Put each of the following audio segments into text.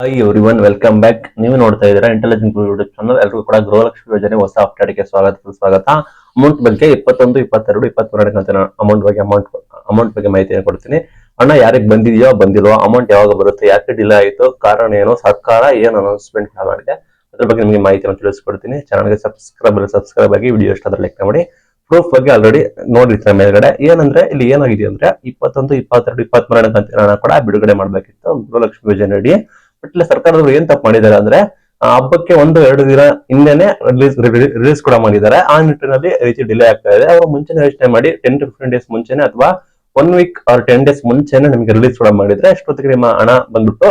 Hi everyone welcome back ನೀವು ನೋಡ್ತಾ ಇದ್ದೀರಾ ಇಂಟೆಲಿಜೆಂಟ್ ಯೂಟ್ಯೂಬ್ ಚಾನಲ್ ಎಲ್ಲರಿಗೂ ಕೂಡ ಗೃಹಲಕ್ಷ್ಮಿ ಯೋಜನೆ ಹೊಸ ಅಪ್ಡೇಟ್ಗೆ ಸ್ವಾಗತ ಸ್ವಾಗತ ಅಮೌಂಟ್ ಬಗ್ಗೆ ಇಪ್ಪತ್ತೊಂದು, ಇಪ್ಪತ್ತೆರಡು, ಇಪ್ಪತ್ಮೂರನೇ ಕಂತಿನ ಅಮೌಂಟ್ ಬಗ್ಗೆ ಅಮೌಂಟ್ ಅಮೌಂಟ್ ಬಗ್ಗೆ ಮಾಹಿತಿಯನ್ನು ಕೊಡ್ತೀನಿ ಅಣ್ಣ, ಯಾರಿಗೆ ಬಂದಿದೆಯೋ, ಬಂದಿಲ್ವೋ ಅಮೌಂಟ್ ಯಾವಾಗ ಬರುತ್ತೆ, ಯಾಕೆ ಡಿಲೇ ಆಯಿತು, ಕಾರಣ ಏನು, ಸರ್ಕಾರ ಏನು ಅನೌನ್ಸ್ಮೆಂಟ್ ಮಾಡಿದೆ, ಅದ್ರ ಬಗ್ಗೆ ನಿಮಗೆ ಮಾಹಿತಿಯನ್ನು ತಿಳಿಸ್ಕೊಡ್ತೀನಿ. ಚಾನಲ್ಗೆ ಸಬ್ಸ್ಕ್ರೈಬ್ ಸಬ್ಸ್ಕ್ರೈಬ್ ಆಗಿ ವಿಡಿಯೋ ಇಷ್ಟ ಆದ್ರೆ ಲೆಕ್ಕ ಮಾಡಿ. ಪ್ರೂಫ್ ಬಗ್ಗೆ ಆಲ್ರೆಡಿ ನೋಡಿರ್ತಾರೆ ಮೇಲ್ಗಡೆ. ಏನಂದ್ರೆ, ಇಲ್ಲಿ ಏನಾಗಿದೆ ಅಂದ್ರೆ ಇಪ್ಪತ್ತೊಂದು, ಇಪ್ಪತ್ತೆರಡು, ಇಪ್ಪತ್ಮೂರನೇ ಕಂತಿನ ಕೂಡ ಬಿಡುಗಡೆ ಮಾಡಬೇಕಿತ್ತು. ಗೃಹಲಕ್ಷ್ಮಿ ಯೋಜನೆ ಅಡಿ ಬಟ್ ಸರ್ಕಾರದವರು ಏನ್ ತಪ್ಪು ಮಾಡಿದ್ದಾರೆ ಅಂದ್ರೆ ಹಬ್ಬಕ್ಕೆ ಒಂದು, ಎರಡು ದಿನ ಹಿಂದೆನೆ ರಿಲೀಸ್ ರಿಲೀಸ್ ಕೂಡ ಮಾಡಿದ್ದಾರೆ. ಆ ನಿಟ್ಟಿನಲ್ಲಿ ರೀತಿ ಡಿಲೇ ಆಗ್ತಾ ಇದೆ. ಅವರು ಮುಂಚೆನೆ ಯೋಚನೆ ಮಾಡಿ ಟೆನ್ ಟು ಫಿಫ್ಟೀನ್ ಡೇಸ್ ಮುಂಚೆನೆ ಅಥವಾ one week or ten days ಮುಂಚೆನೆ ನಿಮಗೆ ರಿಲೀಸ್ ಕೂಡ ಮಾಡಿದ್ರೆ ಅಷ್ಟೊತ್ತಿಗೆ ನಿಮ್ಮ ಹಣ ಬಂದ್ಬಿಟ್ಟು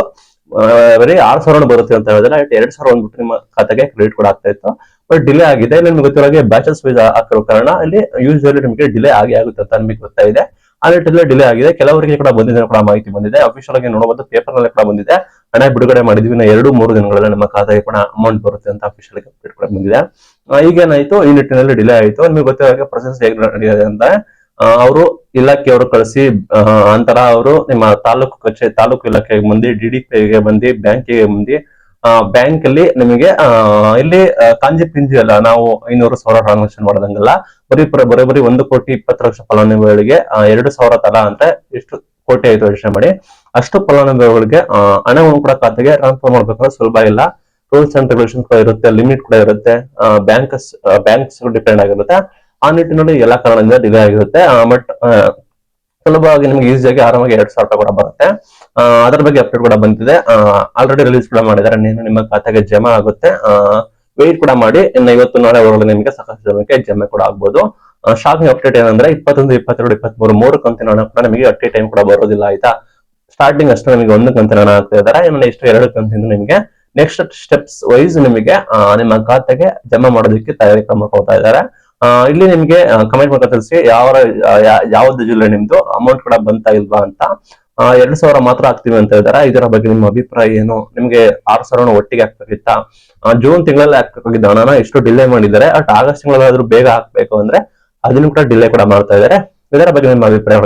ಬರೀ ಆರ್ ಸಾವಿರ ಬರುತ್ತೆ ಅಂತ ಹೇಳಿದ್ರೆ ಎರಡ್ ಸಾವಿರ ಬಂದ್ಬಿಟ್ಟು ನಿಮ್ಮ ಖಾತೆಗೆ ಕ್ರೆಡಿಟ್ ಕೂಡ ಆಗ್ತಾ ಇತ್ತು. ಬಟ್ ಡಿಲೇ ಆಗಿದೆ. ನಿಮ್ಗೆ ಗೊತ್ತಿರೋ ಬ್ಯಾಚಸ್ ವೈಸ್ ಹಾಕಿರೋ ಕಾರಣ ಅಲ್ಲಿ ಯೂಶುವಲಿ ನಿಮಗೆ ಡಿಲೇ ಆಗಿ ಆಗುತ್ತೆ ಅಂತ ನಿಮಗೆ ಗೊತ್ತಾ ಗೊತ್ತಾಗಿದೆ. ಆ ನಿಟ್ಟಿನಲ್ಲಿ ಡಿಲೇ ಆಗಿದೆ ಕೆಲವರಿಗೆ ಕೂಡ ಬಂದಿದೆ ಕೂಡ ಮಾಹಿತಿ ಬಂದಿದೆ ಅಫಿಷಿಯಲ್ ಆಗಿ ನೋಡಬಹುದು ಪೇಪರ್ನಲ್ಲಿ ಕೂಡ ಬಂದಿದೆ ಹಣ ಬಿಡುಗಡೆ ಮಾಡಿದ್ವಿ ಎರಡು ಮೂರು ದಿನಗಳಲ್ಲಿ ನಮ್ಮ ಖಾತೆಗೆ ಕೂಡ ಅಮೌಂಟ್ ಬರುತ್ತೆ ಅಂತ ಅಫಿಷಿಯಲ್ ಅಪ್ಡೇಟ್ ಕೂಡ ಬಂದಿದೆ ಈಗೇನಾಯ್ತು ಈ ನಿಟ್ಟಿನಲ್ಲಿ ಡಿಲೇ ಆಯ್ತು ನಿಮಗೆ ಗೊತ್ತಿರೋ ಪ್ರೊಸೆಸ್ ಹೇಗೆ ನಡೆಯಿದೆ ಅಂತ ಅವರು ಇಲಾಖೆಯವರು ಕಳಿಸಿ ಅಂತರ ಅವರು ನಿಮ್ಮ ತಾಲೂಕು ಕಚೇರಿ ತಾಲೂಕು ಇಲಾಖೆಗೆ ಬಂದು ಡಿ ಡಿ ಬಂದು ಬ್ಯಾಂಕಿಗೆ ಬಂದು ಬ್ಯಾಂಕ್ ಅಲ್ಲಿ ನಿಮಗೆ ಇಲ್ಲಿ ಕಾಂಜಿ ಪಿಂಜಿ ಅಲ್ಲ, ನಾವು ಐನೂರು ಸಾವಿರ ಟ್ರಾನ್ಸಾಕ್ಷನ್ ಮಾಡೋದಂಗಲ್ಲ. ಬರೀ ಬರ- ಬರೋಬ್ಬರಿ ಒಂದು ಕೋಟಿ ಇಪ್ಪತ್ತು ಲಕ್ಷ ಫಲಾನುಭವಿಗಳಿಗೆ ಎರಡು ಸಾವಿರ ತಲಾ ಅಂತ ಎಷ್ಟು ಕೋಟಿ ಆಯ್ತು ಯೋಚನೆ ಮಾಡಿ. ಅಷ್ಟು ಫಲಾನುಭವಿಗಳಿಗೆ ಹಣವನ್ನು ಕೂಡ ಖಾತೆಗೆ ಟ್ರಾನ್ಸ್ಫರ್ ಮಾಡ್ಬೇಕಂದ್ರೆ ಸುಲಭ ಇಲ್ಲ. ರೂಲ್ಸ್ ಅಂಡ್ ರೆಗ್ಯುಲೇಷನ್ ಕೂಡ ಇರುತ್ತೆ ಲಿಮಿಟ್ ಕೂಡ ಇರುತ್ತೆ ಬ್ಯಾಂಕ್ಸ್ ಬ್ಯಾಂಕ್ಸ್ ಡಿಪೆಂಡ್ ಆಗಿರುತ್ತೆ. ಆ ನಿಟ್ಟಿನಲ್ಲಿ ಎಲ್ಲಾ ಕಾರಣದಿಂದ ಡಿಲೇ ಆಗಿರುತ್ತೆ ಬಟ್ ಸುಲಭವಾಗಿ ನಿಮ್ಗೆ ಈಸಿಯಾಗಿ ಆರಾಮಾಗಿ ಎರಡ್ ಸಾವಿರ ರೂಪಾಯಿ ಕೂಡ ಬರುತ್ತೆ. ಅದ್ರ ಬಗ್ಗೆ ಅಪ್ಡೇಟ್ ಕೂಡ ಬಂದಿದೆ. ಆಲ್ರೆಡಿ ರಿಲೀಸ್ ಕೂಡ ಮಾಡಿದ್ದಾರೆ. ನಿಮ್ಮ ಖಾತೆಗೆ ಜಮಾ ಆಗುತ್ತೆ ವೇಟ್ ಕೂಡ ಮಾಡಿ. ಇನ್ನು ಇವತ್ತು ನಾಳೆ ಒಳಗಡೆ ನಿಮಗೆ ಸಾಕಷ್ಟು ಜಮೆ ಕೂಡ ಆಗ್ಬೋದು. ಶಾಪಿಂಗ್ ಅಪ್ಡೇಟ್ ಏನಂದ್ರೆ ಇಪ್ಪತ್ತೊಂದು, ಇಪ್ಪತ್ತೆರಡು ಇಪ್ಪತ್ಮೂರು ಮೂರು ಕಂತಿನ ಹಣ ಕೂಡ ನಿಮಗೆ ಅಟ್ ಟೈಮ್ ಕೂಡ ಬರೋದಿಲ್ಲ, ಆಯ್ತಾ? ಸ್ಟಾರ್ಟಿಂಗ್ ಅಷ್ಟು ನಿಮಗೆ ಒಂದು ಕಂತಿನ ಹಣ ಆಗ್ತಾ ಇದ್ದಾರೆ. ಇನ್ನು ಇಷ್ಟು ಎರಡು ಕಂತಿಂದ ನಿಮಗೆ ನೆಕ್ಸ್ಟ್ ಸ್ಟೆಪ್ಸ್ ವೈಸ್ ನಿಮಗೆ ನಿಮ್ಮ ಖಾತೆಗೆ ಜಮಾ ಮಾಡೋದಕ್ಕೆ ತಯಾರಿ ಕ್ರಮ ಕೊಡ್ತಾ ಇದ್ದಾರೆ. ಇಲ್ಲಿ ನಿಮಗೆ ಕಮೆಂಟ್ ಮೂಲಕ ತಿಳಿಸಿ, ಯಾವ ಯಾವ್ದು ಜಿಲ್ಲೆ ನಿಮ್ದು ಅಮೌಂಟ್ ಕೂಡ ಬಂತಾ ಇಲ್ವಾ ಅಂತ ಎರಡ್ ಸಾವಿರ ಮಾತ್ರ ಹಾಕ್ತೀವಿ ಅಂತ ಹೇಳಿದಾರೆ ಇದರ ಬಗ್ಗೆ ನಿಮ್ಮ ಅಭಿಪ್ರಾಯ ಏನು? ನಿಮ್ಗೆ ಆರು ಸಾವಿರ ಒಟ್ಟಿಗೆ ಹಾಕ್ಬೇಕಿತ್ತಾ ಜೂನ್ ತಿಂಗಳಲ್ಲಿ ಹಾಕ್ಬೇಕಾಗಿದ್ದ ಹಣನ. ಎಷ್ಟು ಡಿಲೇ ಮಾಡಿದ್ದಾರೆ. ಬಟ್ ಆಗಸ್ಟ್ ತಿಂಗಳಾದ್ರೂ ಬೇಗ ಹಾಕ್ಬೇಕು ಅಂದ್ರೆ ಅದನ್ನು ಕೂಡ ಡಿಲೇ ಕೂಡ ಮಾಡ್ತಾ ಇದ್ದಾರೆ. ಇದರ ಬಗ್ಗೆ ನಿಮ್ಮ ಅಭಿಪ್ರಾಯ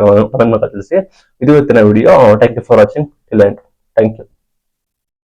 ತಿಳಿಸಿ ಇದು ಇವತ್ತಿನ video thank you for watching ಇಲ್ಲ ಥ್ಯಾಂಕ್ ಯು